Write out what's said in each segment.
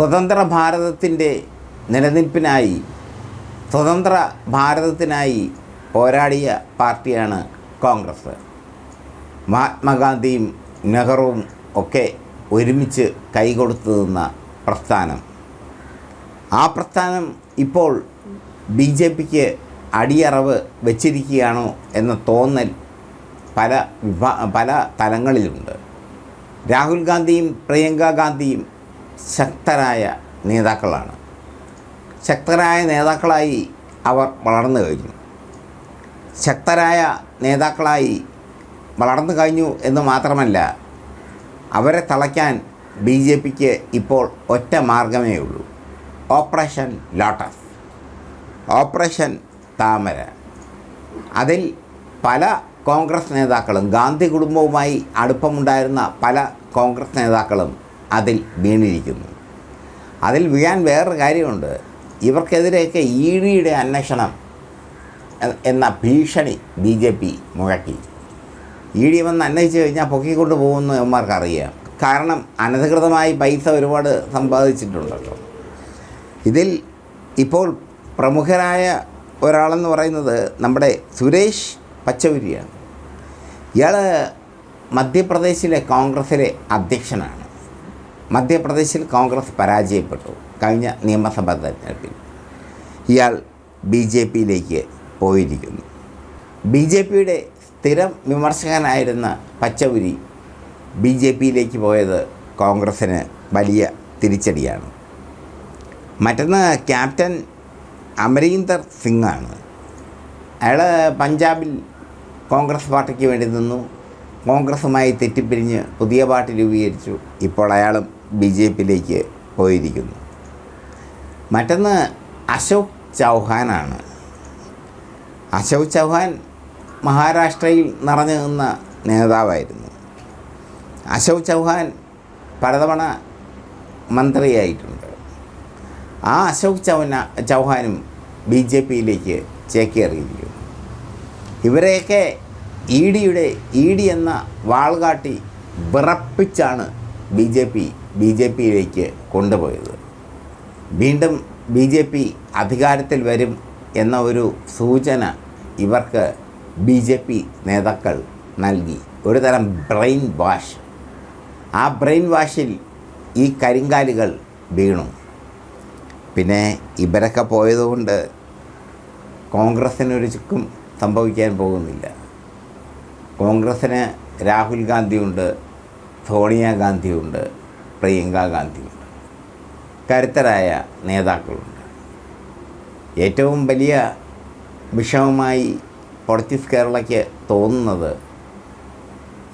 സ്വതന്ത്ര ഭാരതത്തിന്റെ നിലനിൽപ്പിനായി സ്വതന്ത്ര ഭാരതത്തിനായി പോരാടിയ പാർട്ടിയാണ് കോൺഗ്രസ്. മഹാത്മാഗാന്ധിയും നെഹ്റുവും ഒക്കെ ഒരുമിച്ച് കൈകൊടുത്തു നിന്ന പ്രസ്ഥാനം. ആ പ്രസ്ഥാനം ഇപ്പോൾ ബി ജെ പിക്ക് അടിയറവ് വച്ചിരിക്കുകയാണോ എന്ന തോന്നൽ പല വിഭാ പല തലങ്ങളിലുണ്ട്. രാഹുൽ ഗാന്ധിയും പ്രിയങ്ക ഗാന്ധിയും ശക്തരായ നേതാക്കളാണ്. ശക്തരായ നേതാക്കളായി അവർ വളർന്നു കഴിഞ്ഞു. ശക്തരായ നേതാക്കളായി വളർന്നു കഴിഞ്ഞു എന്ന് മാത്രമല്ല അവരെ തളയ്ക്കാൻ ബി ജെ പിക്ക് ഇപ്പോൾ ഒറ്റ മാർഗമേ ഉള്ളൂ. ഓപ്പറേഷൻ ലോട്ടസ് ഓപ്പറേഷൻ താമര. അതിൽ പല കോൺഗ്രസ് നേതാക്കളും ഗാന്ധി കുടുംബവുമായി അടുപ്പമുണ്ടായിരുന്ന പല കോൺഗ്രസ് നേതാക്കളും അതിൽ വീണിരിക്കുന്നു. അതിൽ വീഴാൻ വേറൊരു കാര്യമുണ്ട്. ഇവർക്കെതിരെയൊക്കെ ഇ ഡിയുടെ അന്വേഷണം എന്ന ഭീഷണി ബി ജെ പി മുഴക്കി. ഇ ഡി വന്ന് അന്വേഷിച്ച് കഴിഞ്ഞാൽ പൊക്കിക്കൊണ്ട് പോകുമെന്ന് എന്മാർക്കറിയാം കാരണം അനധികൃതമായി പൈസ ഒരുപാട് സമ്പാദിച്ചിട്ടുണ്ടല്ലോ. ഇതിൽ ഇപ്പോൾ പ്രമുഖരായ ഒരാളെന്ന് പറയുന്നത് നമ്മുടെ സുരേഷ് പച്ചൗരിയാണ് ഇയാൾ മധ്യപ്രദേശിലെ കോൺഗ്രസിലെ അധ്യക്ഷനാണ്. മധ്യപ്രദേശിൽ കോൺഗ്രസ് പരാജയപ്പെട്ടു. കഴിഞ്ഞ നിയമസഭാ തെരഞ്ഞെടുപ്പിൽ. ഇയാൾ ബി ജെ പിയിലേക്ക് പോയിരിക്കുന്നു. ബി ജെ പിയുടെ സ്ഥിരം വിമർശകനായിരുന്ന പച്ചപുരി ബി ജെ പിയിലേക്ക് പോയത് കോൺഗ്രസ്സിന് വലിയ തിരിച്ചടിയാണ്. മറ്റൊന്ന് ക്യാപ്റ്റൻ അമരീന്ദർ സിംഗ് ആണ് അയാൾ പഞ്ചാബിൽ കോൺഗ്രസ് പാർട്ടിക്ക് വേണ്ടി നിന്നു. കോൺഗ്രസുമായി തെറ്റിപ്പിരിഞ്ഞ് പുതിയ പാർട്ടി രൂപീകരിച്ചു. ഇപ്പോൾ അയാളും ബി ജെ പിയിലേക്ക് പോയിരിക്കുന്നു. മറ്റൊന്ന് അശോക് ചൗഹാനാണ്. അശോക് ചൗഹാൻ മഹാരാഷ്ട്രയിൽ നിറഞ്ഞു നിന്ന നേതാവായിരുന്നു. അശോക് ചൗഹാൻ പലതവണ മന്ത്രിയായിട്ടുണ്ട്. ആ അശോക് ചൗന ചൗഹാനും ബി ജെ പിയിലേക്ക് ചേക്കേറിയിരിക്കുന്നു. ഇവരെയൊക്കെ ഇ ഡിയുടെ ഇ ഡി എന്ന വാൾകാട്ടി വിറപ്പിച്ചാണ് B J P B J പിയിലേക്ക് കൊണ്ടുപോയത്. വീണ്ടും ബി ജെ പി അധികാരത്തിൽ വരും എന്ന ഒരു സൂചന ഇവർക്ക് ബി ജെ പി നേതാക്കൾ നൽകി. ഒരു തരം ബ്രെയിൻ വാഷ്. ആ ബ്രെയിൻ വാഷിൽ ഈ കരിങ്കാലുകൾ വീണു. പിന്നെ ഇവരൊക്കെ പോയതുകൊണ്ട് കോൺഗ്രസ്സിനൊരു ചുക്കും സംഭവിക്കാൻ പോകുന്നില്ല. കോൺഗ്രസ്സിന് രാഹുൽ ഗാന്ധിയുണ്ട് സോണിയാഗാന്ധിയുണ്ട് പ്രിയങ്ക ഗാന്ധിയുണ്ട്. കരുത്തരായ നേതാക്കളുണ്ട്. ഏറ്റവും വലിയ വിഷമമായി പൊളിറ്റിക്സ് കേരളയ്ക്ക് തോന്നുന്നത്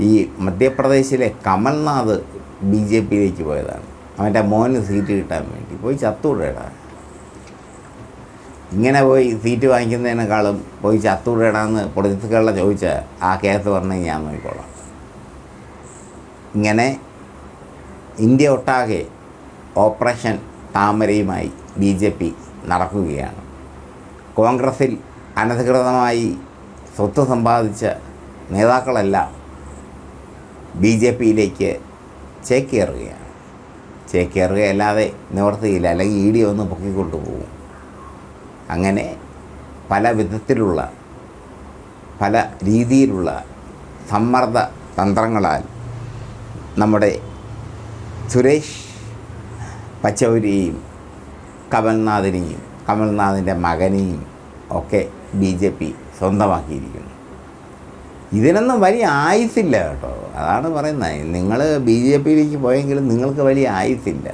ഈ മധ്യപ്രദേശിലെ കമൽനാഥ് ബി ജെ പിയിലേക്ക് പോയതാണ്. അവന്റെ മോന് സീറ്റ് കിട്ടാൻ വേണ്ടി പോയി ചത്തൂടേടാ. ഇങ്ങനെ പോയി സീറ്റ് വാങ്ങിക്കുന്നതിനേക്കാളും പോയി ചത്തൂടേടാന്ന് കേരള ചോദിച്ച ആ കേസ് പറഞ്ഞ് ഞാൻ നോക്കിക്കോളാം. ഇങ്ങനെ ഇന്ത്യ ഒട്ടാകെ ഓപ്പറേഷൻ താമരയുമായി ബി ജെ പി നടക്കുകയാണ്. കോൺഗ്രസിൽ അനധികൃതമായി സ്വത്ത് സമ്പാദിച്ച നേതാക്കളെല്ലാം ബി ജെ പിയിലേക്ക് ചേക്കേറുകയാണ്. ചേക്കേറുകയല്ലാതെ നിവർത്തിയില്ല. അല്ലെങ്കിൽ ഇ ഡി ഒന്ന് പൊക്കിക്കൊണ്ടു പോകും അങ്ങനെ പല വിധത്തിലുള്ള പല രീതിയിലുള്ള സമ്മർദ്ദ തന്ത്രങ്ങളാൽ നമ്മുടെ സുരേഷ് പച്ചൗരിയെയും കമൽനാഥിനെയും കമൽനാഥിന്റെ മകനെയും ഒക്കെ ബി ജെ പി സ്വന്തമാക്കിയിരിക്കുന്നു. ഇതിനൊന്നും വലിയ ആയുസില്ല കേട്ടോ. അതാണ് പറയുന്നത്. നിങ്ങൾ ബി ജെ പിയിലേക്ക് പോയെങ്കിലും നിങ്ങൾക്ക് വലിയ ആയുസില്ല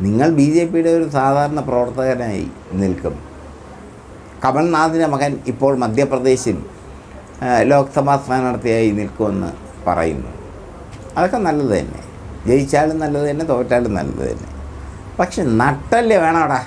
നിങ്ങൾ ബി ജെ പിയുടെ ഒരു സാധാരണ പ്രവർത്തകനായി നിൽക്കും. കമൽനാഥിന്റെ മകൻ ഇപ്പോൾ മധ്യപ്രദേശിൽ ലോക്സഭാ സ്ഥാനാർത്ഥിയായി നിൽക്കുമെന്ന് പറയുന്നു. അതൊക്കെ നല്ലത് തന്നെ. ജയിച്ചാലും നല്ലത് തന്നെ തോറ്റാലും നല്ലത് തന്നെ. പക്ഷെ നട്ടൽ വേണോടാ?